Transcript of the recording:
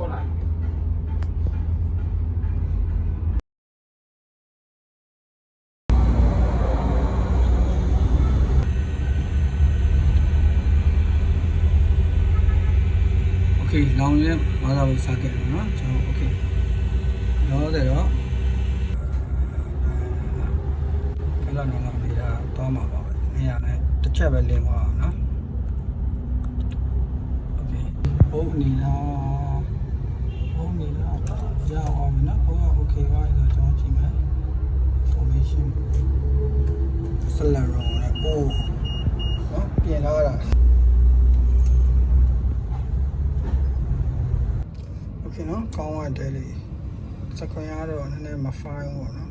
ကျော်လာပြီโอเคလောင်ရဲဘာသာဝင်စခဲ့တယ်เนาะကျွန်တော်โอเคတော့တယ်တော့ခလာနော်လာနေတာတော့မှာပါပဲနေရာနဲ့တစ်ချက်ပဲလင်းသွားအောင်เนาะโอเคဟုတ်နေလား ရအောင်မယ်နော်ဖုန်းက okay ပါဆိုတော့ကျွန်တော်ကြည့်မယ် formation salary နဲ့အိုးနော်ပြင်လာတာ okay နော်ကောင်းပါတယ်လေစကွန်ရတော့နည်းနည်းမဖိုင်းပေါ့နော်